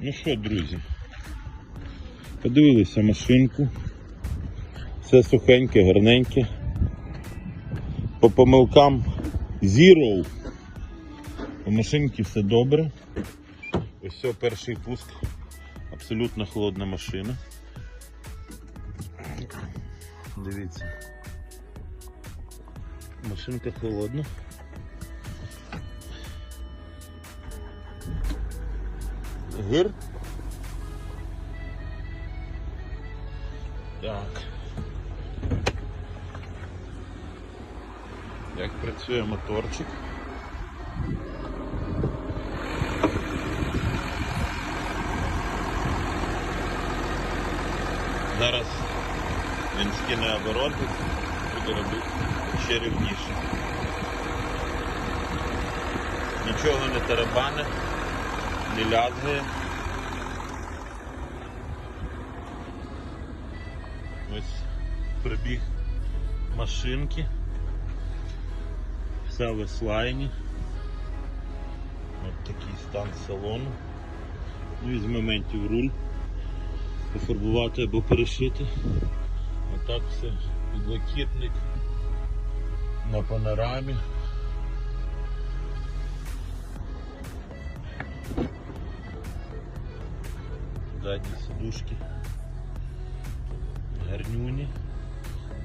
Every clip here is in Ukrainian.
Ну що, друзі, подивилися машинку. Все сухеньке, гарненьке. По помилкам Zero. По машинці все добре. Ось все, перший пуск. Абсолютно холодна машина. Дивіться. Машинка холодна. Гир. Так. Як працює моторчик. Зараз він скине обороти, буде робити ще рівніше. Нічого не тарабане, не лязгає. Ось прибіг машинки. Все в еслайні. Ось такий стан салону. Ну і з моментів руль пофарбувати або перешити. Отак все. Підлокітник на панорамі. Задні сидушки. Гарнюні.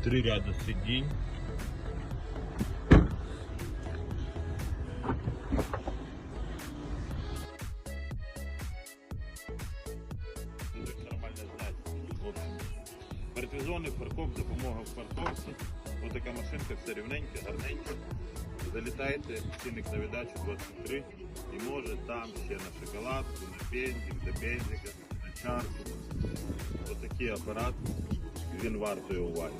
Три ряди сидінь. Партизони, фаркоп, допомога в парковці. Ось така машинка, все рівненьке, гарненьке. Залітайте, цінник на віддачу 23 і може там ще на шоколадку, на бензик, до бензика, Ось такий апарат, він вартує уваги.